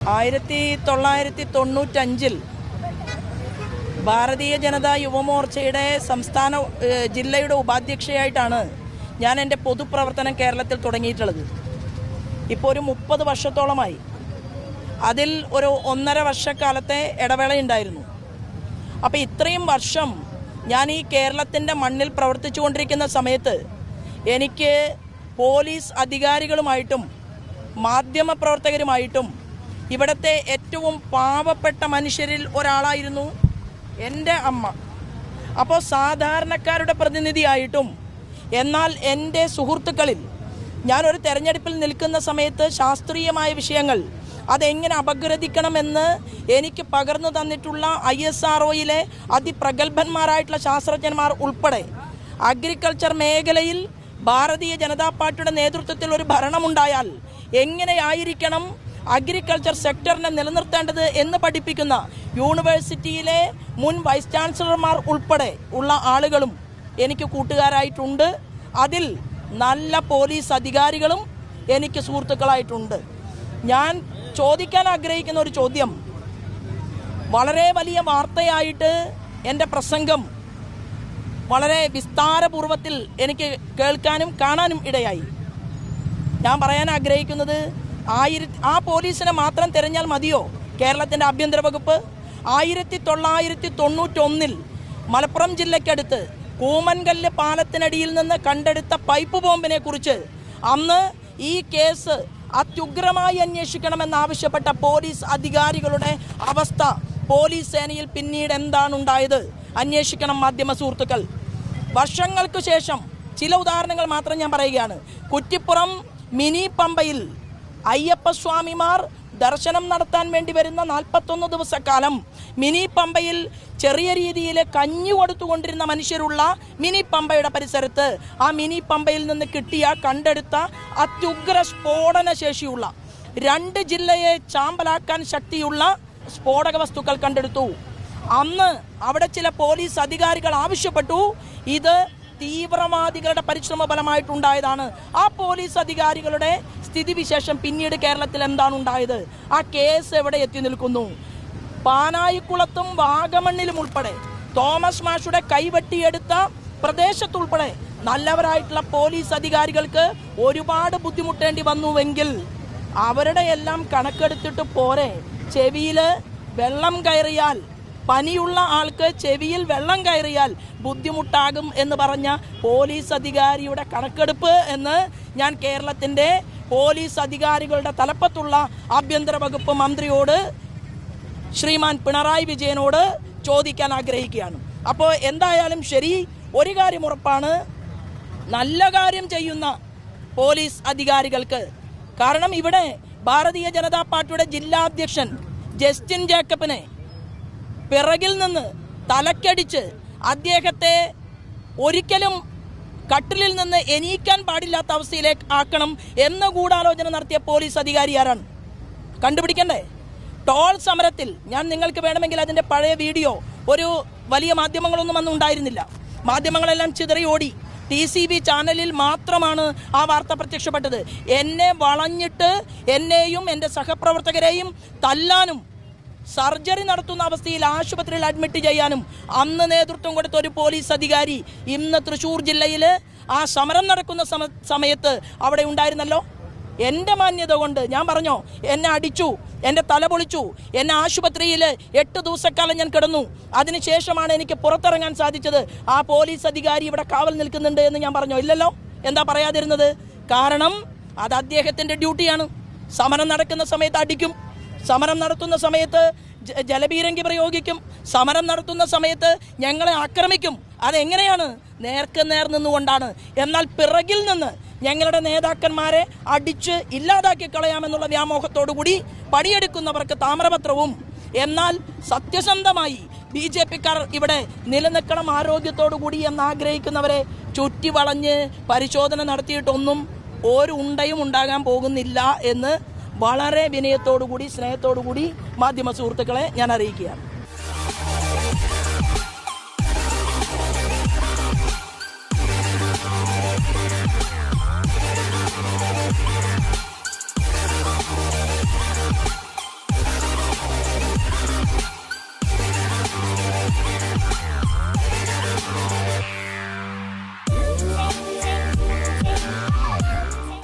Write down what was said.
ആയിരത്തി തൊള്ളായിരത്തി തൊണ്ണൂറ്റഞ്ചിൽ ഭാരതീയ ജനതാ യുവമോർച്ചയുടെ സംസ്ഥാന ജില്ലയുടെ ഉപാധ്യക്ഷയായിട്ടാണ് ഞാൻ എന്റെ പൊതുപ്രവർത്തനം കേരളത്തിൽ തുടങ്ങിയിട്ടുള്ളത്. ഇപ്പോൾ ഒരു മുപ്പത് വർഷത്തോളമായി. അതിൽ ഒരു ഒന്നര വർഷക്കാലത്തെ ഇടവേളയുണ്ടായിരുന്നു അപ്പോൾ ഇത്രയും വർഷം ഞാൻ ഈ കേരളത്തിന്റെ മണ്ണിൽ പ്രവർത്തിച്ചുകൊണ്ടിരിക്കുന്ന സമയത്ത് എനിക്ക് പോലീസ് അധികാരികളുമായിട്ടും മാധ്യമപ്രവർത്തകരുമായിട്ടും ഇവിടുത്തെ ഏറ്റവും പാവപ്പെട്ട മനുഷ്യരിൽ ഒരാളായിരുന്നു എന്റെ അമ്മ. അപ്പോൾ സാധാരണക്കാരുടെ പ്രതിനിധിയായിട്ടും എന്നാൽ എന്റെ സുഹൃത്തുക്കളിൽ ഞാനൊരു തെരഞ്ഞെടുപ്പിൽ നിൽക്കുന്ന സമയത്ത് ശാസ്ത്രീയമായ വിഷയങ്ങൾ അതെങ്ങനെ അപഗ്രഥിക്കണമെന്ന് എനിക്ക് പകർന്നു തന്നിട്ടുള്ള ഐ എസ് ആർ ഒയിലെ അതിപ്രഗത്ഭന്മാരായിട്ടുള്ള ശാസ്ത്രജ്ഞന്മാർ ഉൾപ്പെടെ അഗ്രികൾച്ചർ മേഖലയിൽ ഭാരതീയ ജനതാ പാർട്ടിയുടെ നേതൃത്വത്തിൽ ഒരു ഭരണമുണ്ടായാൽ എങ്ങനെയായിരിക്കണം അഗ്രികൾച്ചർ സെക്ടറിനെ നിലനിർത്തേണ്ടത് എന്ന് പഠിപ്പിക്കുന്ന യൂണിവേഴ്സിറ്റിയിലെ മുൻ വൈസ് ചാൻസലർമാർ ഉൾപ്പെടെ ഉള്ള ആളുകളും എനിക്ക് കൂട്ടുകാരായിട്ടുണ്ട്. അതിൽ നല്ല പോലീസ് അധികാരികളും എനിക്ക് സുഹൃത്തുക്കളായിട്ടുണ്ട്. ഞാൻ ചോദിക്കാൻ ആഗ്രഹിക്കുന്ന ഒരു ചോദ്യം. വളരെ വലിയ വാർത്തയായിട്ട് എന്റെ പ്രസംഗം വളരെ വിസ്താരപൂർവത്തിൽ എനിക്ക് കേൾക്കാനും കാണാനും ഇടയായി. ഞാൻ പറയാൻ ആഗ്രഹിക്കുന്നത് ആയിരത്തി ആ പോലീസിനെ മാത്രം തിരഞ്ഞാൽ മതിയോ? കേരളത്തിന്റെ ആഭ്യന്തര വകുപ്പ്? ആയിരത്തി തൊള്ളായിരത്തി തൊണ്ണൂറ്റൊന്നിൽ മലപ്പുറം ജില്ലയ്ക്കടുത്ത് കൂമൻകല്ല് പാലത്തിനടിയിൽ നിന്ന് കണ്ടെടുത്ത പൈപ്പ് ബോംബിനെ കുറിച്ച് അന്ന് ഈ കേസ് അത്യുഗ്രമായി അന്വേഷിക്കണമെന്നാവശ്യപ്പെട്ട പോലീസ് അധികാരികളുടെ അവസ്ഥ പോലീസ് സേനയിൽ പിന്നീട് എന്താണ് ഉണ്ടായത് അന്വേഷിക്കണം മാധ്യമ സുഹൃത്തുക്കൾ. വർഷങ്ങൾക്ക് ശേഷം ചില ഉദാഹരണങ്ങൾ മാത്രം ഞാൻ പറയുകയാണ്. കുറ്റിപ്പുറം മിനി പമ്പയിൽ അയ്യപ്പസ്വാമിമാർ ദർശനം നടത്താൻ വേണ്ടി വരുന്ന നാൽപ്പത്തൊന്ന് ദിവസക്കാലം മിനി പമ്പയിൽ ചെറിയ രീതിയിൽ കഞ്ഞി കൊടുത്തുകൊണ്ടിരുന്ന മനുഷ്യരുള്ള മിനി പമ്പയുടെ പരിസരത്ത് ആ മിനി പമ്പയിൽ നിന്ന് കിട്ടിയ കണ്ടെടുത്ത അത്യുഗ്ര സ്ഫോടന ശേഷിയുള്ള രണ്ട് ജില്ലയെ ചാമ്പലാക്കാൻ ശക്തിയുള്ള സ്ഫോടക വസ്തുക്കൾ കണ്ടെടുത്തു. അന്ന് അവിടെ ചില പോലീസ് അധികാരികൾ ആവശ്യപ്പെട്ടു. ഇത് തീവ്രവാദികളുടെ പരിശ്രമ ഫലമായിട്ടുണ്ടായതാണ്. ആ പോലീസ് അധികാരികളുടെ സ്ഥിതിവിശേഷം പിന്നീട് കേരളത്തിൽ എന്താണ് ഉണ്ടായത് ആ കേസ് എവിടെ എത്തി നിൽക്കുന്നു? പാനായിക്കുളത്തും വാഗമണ്ണിലും ഉൾപ്പെടെ തോമസ് മാഷുടെ കൈവെട്ടിയെടുത്ത പ്രദേശത്തുൾപ്പെടെ നല്ലവരായിട്ടുള്ള പോലീസ് അധികാരികൾക്ക് ഒരുപാട് ബുദ്ധിമുട്ടേണ്ടി വന്നുവെങ്കിൽ അവരുടെ എല്ലാം കണക്കെടുത്തിട്ട് പോരെ. ചെവിയിൽ വെള്ളം കയറിയാൽ പനിയുള്ള ആൾക്ക് ചെവിയിൽ വെള്ളം കയറിയാൽ ബുദ്ധിമുട്ടാകും എന്ന് പറഞ്ഞ പോലീസ് അധികാരിയുടെ കണക്കെടുപ്പ് എന്ന് ഞാൻ കേരളത്തിന്റെ പോലീസ് അധികാരികളുടെ തലപ്പത്തുള്ള ആഭ്യന്തര വകുപ്പ് മന്ത്രിയോട് ശ്രീമാൻ പിണറായി വിജയനോട് ചോദിക്കാൻ ആഗ്രഹിക്കുകയാണ്. അപ്പോൾ എന്തായാലും ശരി ഒരു കാര്യം ഉറപ്പാണ് നല്ല കാര്യം ചെയ്യുന്ന പോലീസ് അധികാരികൾക്ക്. കാരണം ഇവിടെ ഭാരതീയ ജനതാ പാർട്ടിയുടെ ജില്ലാധ്യക്ഷൻ ജസ്റ്റിൻ ജേക്കബിനെ പിറകിൽ നിന്ന് തലക്കടിച്ച് അദ്ദേഹത്തെ ഒരിക്കലും കട്ടിലിൽ നിന്ന് എണീക്കാൻ പാടില്ലാത്ത അവസ്ഥയിലേക്ക് ആക്കണം എന്ന ഗൂഢാലോചന നടത്തിയ പോലീസ് അധികാരി ആരാണ്? കണ്ടുപിടിക്കണ്ടേ? ടോൾ സമരത്തിൽ ഞാൻ നിങ്ങൾക്ക് വേണമെങ്കിൽ അതിന്റെ പഴയ വീഡിയോ ഒരു വലിയ മാധ്യമങ്ങളൊന്നും അന്ന് ഉണ്ടായിരുന്നില്ല. മാധ്യമങ്ങളെല്ലാം ചിതറി ഓടി. ടി സി ബി ചാനലിൽ മാത്രമാണ് ആ വാർത്ത പ്രത്യക്ഷപ്പെട്ടത്. എന്നെ വളഞ്ഞിട്ട് എന്നെയും എന്റെ സഹപ്രവർത്തകരെയും തല്ലാനും സർജറി നടത്തുന്ന അവസ്ഥയിൽ ആശുപത്രിയിൽ അഡ്മിറ്റ് ചെയ്യാനും അന്ന് നേതൃത്വം കൊടുത്ത ഒരു പോലീസ് അധികാരി ഇന്ന് തൃശൂർ ജില്ലയിൽ ആ സമരം നടക്കുന്ന സമ- സമയത്ത് അവിടെ ഉണ്ടായിരുന്നല്ലോ? എന്റെ മാന്യത കൊണ്ട് ഞാൻ പറഞ്ഞോ എന്നെ അടിച്ചു എന്റെ തല പൊളിച്ചു എന്നെ ആശുപത്രിയിൽ എട്ട് ദിവസക്കാലം ഞാൻ കിടന്നു. അതിനുശേഷമാണ് എനിക്ക് പുറത്തിറങ്ങാൻ സാധിച്ചത്. ആ പോലീസ് അധികാരി ഇവിടെ കാവൽ നിൽക്കുന്നുണ്ട് എന്ന് ഞാൻ പറഞ്ഞോ? ഇല്ലല്ലോ? എന്താ പറയാതിരുന്നത്? കാരണം അത് അദ്ദേഹത്തിന്റെ ഡ്യൂട്ടിയാണ്. സമരം നടക്കുന്ന സമയത്ത് അടിക്കും. സമരം നടത്തുന്ന സമയത്ത് ജലപീരങ്കി പ്രയോഗിക്കും. സമരം നടത്തുന്ന സമയത്ത് ഞങ്ങളെ ആക്രമിക്കും. അതെങ്ങനെയാണ്? നേർക്ക് നേർ നിന്നുകൊണ്ടാണ്. എന്നാൽ പിറകിൽ നിന്ന് ഞങ്ങളുടെ നേതാക്കന്മാരെ അടിച്ച് ഇല്ലാതാക്കി കളയാമെന്നുള്ള വ്യാമോഹത്തോടു കൂടി പടിയെടുക്കുന്നവർക്ക് താമ്രപത്രവും. എന്നാൽ സത്യസന്ധമായി ബി ജെ പിക്കാർ ഇവിടെ നിലനിൽക്കണം ആരോഗ്യത്തോടു കൂടി എന്ന് ആഗ്രഹിക്കുന്നവരെ ചുറ്റി വളഞ്ഞ് പരിശോധന നടത്തിയിട്ടൊന്നും ഒരു ഉണ്ടയും ഉണ്ടാകാൻ പോകുന്നില്ല എന്ന് വളരെ വിനയത്തോടു കൂടി സ്നേഹത്തോടു കൂടി മാധ്യമ സുഹൃത്തുക്കളെ ഞാൻ അറിയിക്കുകയാണ്.